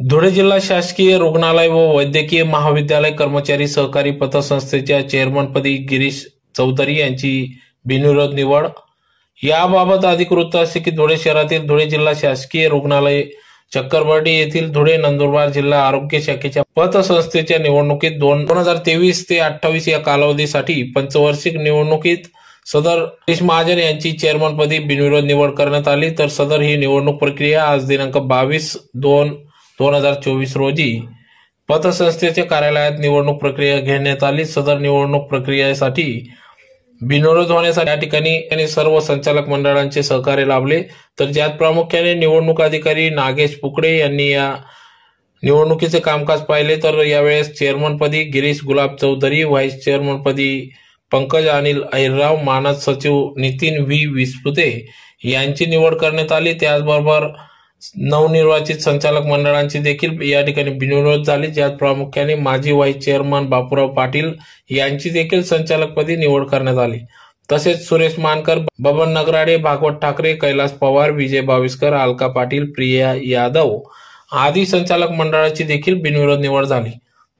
धुळे जिल्हा शासकीय रुग्णालय व वैद्यकीय महाविद्यालय कर्मचारी सहकारी पतसंस्थेच्या चेअरमनपदी गिरीश चौधरी यांची बिनविरोध निवड. याबाबत अधिक वृत्त असे की धुळे शहरातील धुळे जिल्हा शासकीय रुग्णालय चक्करबर्डी येथील धुळे नंदुरबार जिल्हा आरोग्य शाखेच्या पतसंस्थेच्या निवडणुकीत दोन दोन हजार तेवीस ते अठ्ठावीस या कालावधीसाठी पंचवार्षिक निवडणुकीत सदर गिरीश महाजन यांची चेअरमनपदी बिनविरोध निवड करण्यात आली. तर सदर ही निवडणूक प्रक्रिया आज दिनांक बावीस दोन दोन हजार चोवीस रोजी पतसंस्थेच्या कार्यालयात निवडणूक प्रक्रिया घेण्यात आली. सदर निवडणूक प्रक्रियेसाठी बिनविरोध होण्यासाठी या ठिकाणी आणि सर्व संचालक मंडळांचे सहकार्य लाभले. तर ज्यात प्रामुख्याने निवडणूक अधिकारी नागेश पुकडे यांनी या निवडणुकीचे कामकाज पाहिले. तर यावेळेस चेअरमनपदी गिरीश गुलाब चौधरी व्हाईस चेअरमनपदी पंकज अनिल अहिरराव मानद सचिव नितीन व्ही विस्पुते यांची निवड करण्यात आली. त्याचबरोबर नवनिर्वाचित संचालक मंडळांची देखील या ठिकाणी बिनविरोध झाली. ज्यात प्रामुख्याने माजी व्हाईस चेअरमन बापूराव पाटील यांची देखील संचालकपदी निवड करण्यात आली. तसेच सुरेश मानकर बबन नगराडे भागवत ठाकरे कैलास पवार विजय बाविस्कर अलका पाटील प्रिया यादव आदी संचालक मंडळाची देखील बिनविरोध निवड झाली.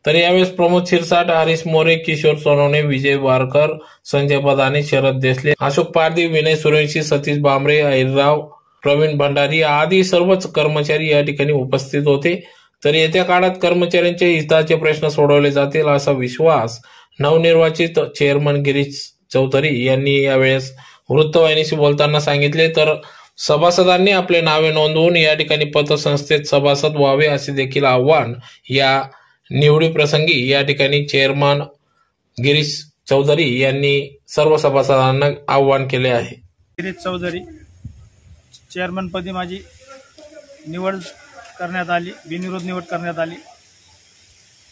तर यावेळेस प्रमोद शिरसाट हरीश मोरे किशोर सोनवणे विजय वारकर संजय बदाने शरद देसले अशोक पारदी विनय सुरेशी सतीश बांबरे अहिरराव प्रवीण भंडारी आदी सर्वच कर्मचारी या ठिकाणी उपस्थित होते. तर येत्या काळात कर्मचाऱ्यांच्या हिताचे प्रश्न सोडवले जातील असा विश्वास नवनिर्वाचित चेअरमन गिरीश चौधरी यांनी यावेळेस वृत्तवाहिनीशी बोलताना सांगितले. तर सभासदांनी आपले नावे नोंदवून या ठिकाणी पतसंस्थेत सभासद व्हावे असे देखील आव्हान या निवडी प्रसंगी या ठिकाणी चेअरमन गिरीश चौधरी यांनी सर्व सभासदांना आव्हान केले आहे. गिरीश चौधरी चेअरमनपदी माझी निवड करण्यात आली बिनविरोध निवड करण्यात आली.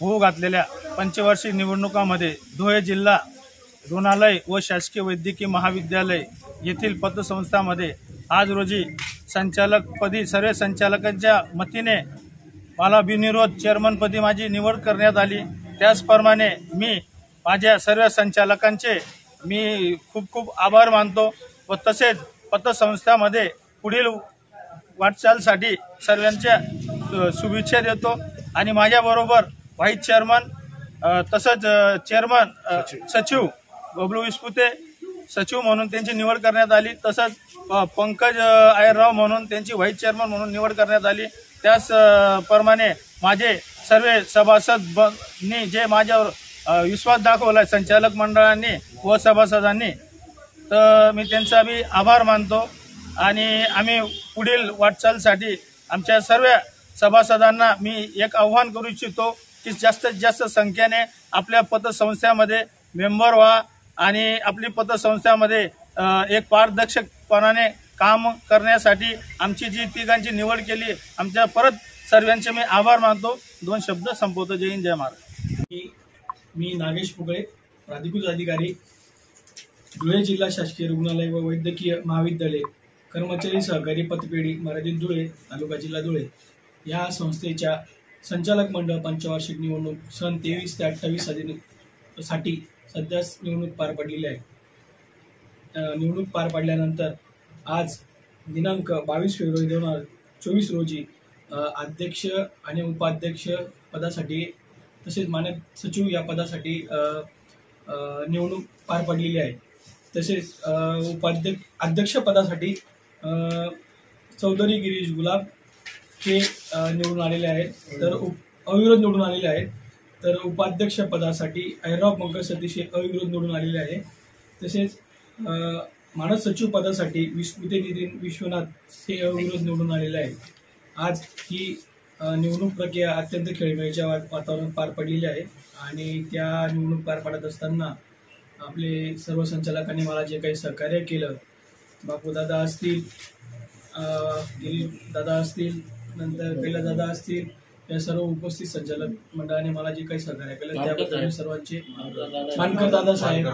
होऊ घातलेल्या पंचवार्षिक निवडणुकामध्ये धुळे जिल्हा रुग्णालय व शासकीय वैद्यकीय महाविद्यालय येथील पतसंस्थामध्ये आज रोजी संचालकपदी सर्व संचालकांच्या मतीने मला बिनविरोध चेअरमनपदी माझी निवड करण्यात आली. त्याचप्रमाणे मी माझ्या सर्व संचालकांचे मी खूप खूप आभार मानतो व तसेच पतसंस्थामध्ये पुढील वाटचालसाठी सर्वांच्या शुभेच्छा देतो. आणि माझ्याबरोबर व्हाईस चेअरमन तसंच चेअरमन सचिव. बबलू विस्पुते सचिव म्हणून त्यांची निवड करण्यात आली. तसंच पंकज आयरराव म्हणून त्यांची व्हाईस चेअरमन म्हणून निवड करण्यात आली. त्याच अ, प्रमाणे माझे सर्व सभासद ब- नी जे माझ्यावर विश्वास दाखवला संचालक मंडळांनी व सभासदांनी तर मी त्यांचा बी आभार मानतो. आणि आम्ही पुढील वाटचालसाठी आमच्या सर्व सभासदांना मी एक आव्हान करू इच्छितो की जास्तीत जास्त संख्येने आपल्या पतसंस्थेमध्ये मेंबर व्हा आणि आपली पतसंस्थेमध्ये एक पारदर्शकपणाने काम करण्यासाठी आमची जी तिघांची निवड केली आमच्या परत सर्वांचे मी आभार मानतो. दोन शब्द संपवतो. जय हिंद जय महाराज मी मी नागेश फुगळे प्राधिकृत अधिकारी धुळे जिल्हा शासकीय रुग्णालय व वैद्यकीय महाविद्यालय. कर्मचारी सहकारी पतपेढी मर्यादित धुळे तालुका जिल्हा धुळे या संस्थेच्या संचालक मंडळ पंचवार्षिक निवडणूक सन तेवीस ते अठ्ठावीससाठी सध्या निवडणूक पार पडलेली आहे. निवडणूक पार पडल्यानंतर आज दिनांक बावीस फेब्रुवारी दोन हजार चोवीस रोजी अध्यक्ष आणि उपाध्यक्ष पदासाठी तसेच मानद सचिव या पदासाठी निवडणूक पार पडलेली आहे. तसेच उपाध्यक्ष अध्यक्षपदासाठी चौधरी गिरीश गुलाब हे निवडून आलेले आहेत. तर उप अविरोध निवडून आलेले आहेत. तर उपाध्यक्ष पदासाठी ऐराव पंकज सतीश हे अविरोध निवडून आलेले आहे. तसेच मानस मानद सचिव पदासाठी विस्मृती नितीन विश्वनाथ हे अविरोध निवडून आलेले आहेत. आज ही निवडणूक प्रक्रिया अत्यंत खेळमेळीच्या वातावरणात पार पडलेली आहे. आणि त्या निवडणूक पार पाडत असताना आपले सर्व संचालकांनी मला जे काही सहकार्य केलं बापू दादा असतील अ, गिरीश दादा असतील नंतर दादा असतील या सर्व उपस्थित संचालक मंडळाने मला जे काही सहकार्य केलं त्याबद्दल मी सर्वांचे मानकर दादा साहेब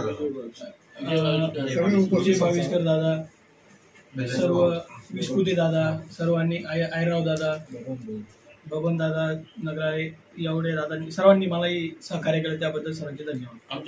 विजय बाविस्कर दादा सर्व विस्पुते दादा सर्वांनी आय आयराव दादा बबन दादा नगराळे एवढे दादांनी सर्वांनी मलाही सहकार्य केलं त्याबद्दल सर्वांचे धन्यवाद.